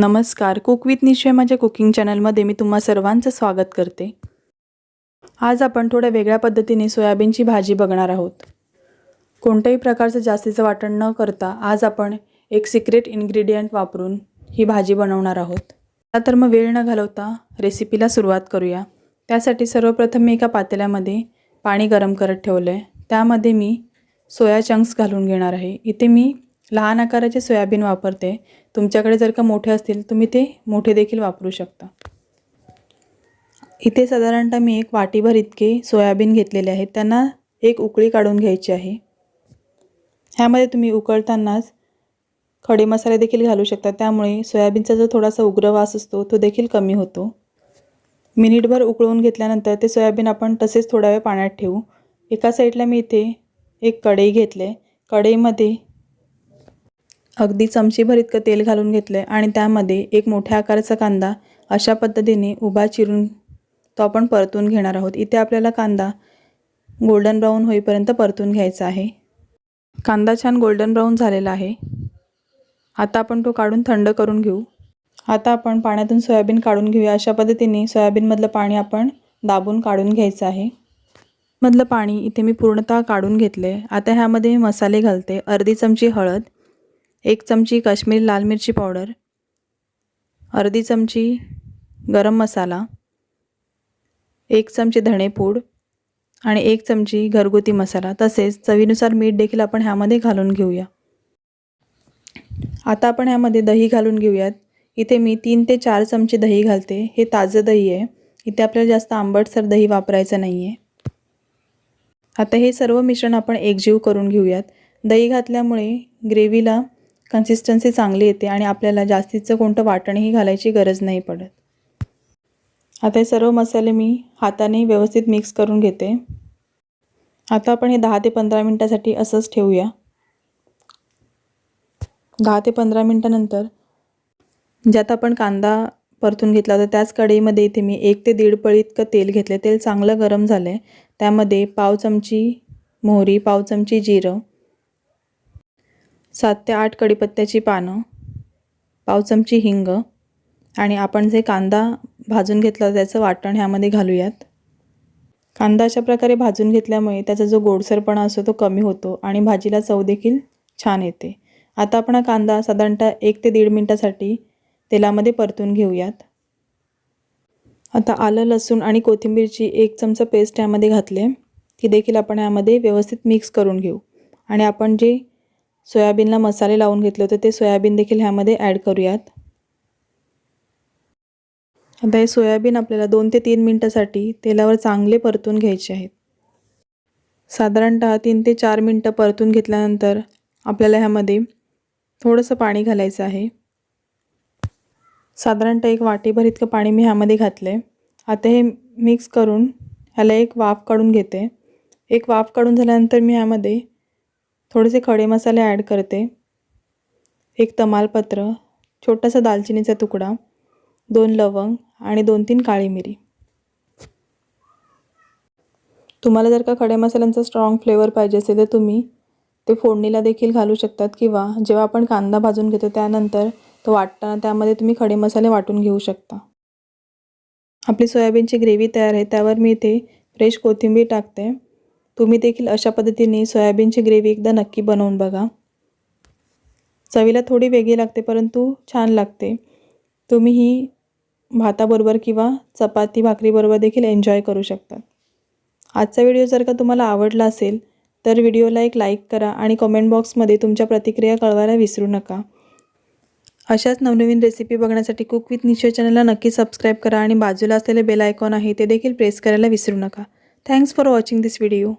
नमस्कार. Cook with निश्चय माझ्या कुकिंग चॅनलमध्ये मी तुम्हा सर्वांचं स्वागत करते. आज आपण थोड्या वेगळ्या पद्धतीने सोयाबीनची भाजी बघणार आहोत. कोणत्याही प्रकारचं जास्तीचं वाटण न करता आज आपण एक सिक्रेट इन्ग्रेडियंट वापरून ही भाजी बनवणार आहोत. आता तर मग वेळ न घालवता रेसिपीला सुरुवात करूया. त्यासाठी सर्वप्रथम मी एका पातेल्यामध्ये पाणी गरम करत ठेवलं आहे त्यामध्ये मी सोया चंक्स घालून घेणार आहे. इथे मी लहान आकाराचे सोयाबीन वापरते. तुमच्याकडे जर का मोठे असतील तुम्ही ते मोठे देखील वापरू शकता. इथे साधारणतः मी एक वाटीभर इतके सोयाबीन घेतलेले आहेत. त्यांना एक उकळी काढून घ्यायची आहे. ह्यामध्ये तुम्ही उकळतानाच खडे मसाले देखील घालू शकता. त्यामुळे सोयाबीनचा जो थोडासा उग्र वास असतो तो देखील कमी होतो. मिनिटभर उकळून घेतल्यानंतर ते सोयाबीन आपण तसेच थोडा वेळ पाण्यात ठेवू. एका साईडला मी इथे एक कढई घेतले. कढईमध्ये अगदी चमचीभर इतकं तेल घालून घेतलं आहे आणि त्यामध्ये एक मोठ्या आकाराचा कांदा अशा पद्धतीने उभा चिरून तो आपण परतून घेणार आहोत. इथे आपल्याला कांदा गोल्डन ब्राऊन होईपर्यंत परतून घ्यायचा आहे. कांदा छान गोल्डन ब्राऊन झालेला आहे. आता आपण तो काढून थंड करून घेऊ. आता आपण पाण्यातून सोयाबीन काढून घेऊया. अशा पद्धतीने सोयाबीनमधलं पाणी आपण दाबून काढून घ्यायचं आहे. मधलं पाणी इथे मी पूर्णतः काढून घेतले आता ह्यामध्ये मसाले घालते. अर्धी चमची हळद एक चमची काश्मीरी लाल मिरची पावडर अर्धी चमची गरम मसाला एक चमची धणेपूड आणि एक चमची घरगुती मसाला. तसेच चवीनुसार मीठ देखील आपण ह्यामध्ये घालून घेऊया. आता आपण ह्यामध्ये दही घालून घेऊयात. इथे मी तीन ते चार चमचे दही घालते. हे ताजं दही आहे. इथे आपल्याला जास्त आंबटसर दही वापरायचं नाही आहे आता हे सर्व मिश्रण आपण एकजीव करून घेऊयात. दही घातल्यामुळे ग्रेव्हीला कन्सिस्टन्सी चांगली येते आणि आपल्याला जास्तीचं कोणतं वाटणही घालायची गरज नाही पडत. आता हे सर्व मसाले मी हाताने व्यवस्थित मिक्स करून घेते. आता आपण हे दहा ते पंधरा मिनटासाठी असंच ठेवूया. दहा ते पंधरा मिनटानंतर ज्यात आपण कांदा परतून घेतला होता त्याच कढईमध्ये इथे मी एक ते दीड पळी इतकं तेल घेतलं तेल चांगलं गरम झालं आहे त्यामध्ये पाव चमची मोहरी पाव चमची जिरं सात ते आठ कडीपत्त्याची पानं पाव चमची हिंग आणि आपण जे कांदा भाजून घेतला त्याचं वाटण ह्यामध्ये घालूयात. कांदा अशा प्रकारे भाजून घेतल्यामुळे त्याचा जो गोडसरपणा असतो तो कमी होतो आणि भाजीला चव देखील छान येते. आता आपण हा कांदा साधारणतः एक ते दीड मिनटासाठी तेलामध्ये परतून घेऊयात. आता आलं लसूण आणि कोथिंबीरची एक चमचा पेस्ट यामध्ये घातले ती देखील आपण यामध्ये व्यवस्थित मिक्स करून घेऊ. आणि आपण जे सोयाबीनला मसाले लावून घेतले होते. ते सोयाबीन देखील ह्यामध्ये ॲड करूयात. आता हे सोयाबीन आपल्याला दोन ते तीन मिनटासाठी तेलावर चांगले परतून घ्यायचे आहेत. साधारणतः तीन ते चार मिनटं परतून घेतल्यानंतर आपल्याला ह्यामध्ये थोडंसं पाणी घालायचं आहे. साधारणतः एक वाटीभर इतकं पाणी मी ह्यामध्ये घातलं आहे आता हे मिक्स करून ह्याला एक वाफ काढून घेते. एक वाफ काढून झाल्यानंतर मी ह्यामध्ये थोडेसे खडे मसाले ॲड करते. एक तमालपत्र छोटासा दालचिनीचा तुकडा दोन लवंग आणि दोन तीन काळी मिरी. तुम्हाला जर का खडे मसाल्यांचा स्ट्रॉंग फ्लेवर पाहिजे असेल तर तुम्ही ते फोडणीला देखील घालू शकतात किंवा जेव्हा आपण कांदा भाजून घेतो त्यानंतर तो वाटताना त्यामध्ये तुम्ही खडे मसाले वाटून घेऊ शकता. आपली सोयाबीनची ग्रेव्ही तयार आहे त्यावर मी इथे फ्रेश कोथिंबीर टाकते. तुम्ही देखील अशा पद्धतीने सोयाबीनची ग्रेव्ही एकदा नक्की बनवून बघा. चवीला थोडी वेगळी लागते परंतु छान लागते. तुम्ही ही भाताबरोबर किंवा चपाती भाकरीबरोबर देखील एन्जॉय करू शकतात आजचा व्हिडिओ जर का तुम्हाला आवडला असेल तर व्हिडिओला एक लाईक करा आणि कमेंट बॉक्समध्ये तुमच्या प्रतिक्रिया कळवायला विसरू नका. अशाच नवनवीन रेसिपी बघण्यासाठी कुक विथ निश्चय चॅनलला नक्की सबस्क्राईब करा आणि बाजूला असलेले बेल आयकॉन आहे ते देखील प्रेस करायला विसरू नका. Thanks for watching this video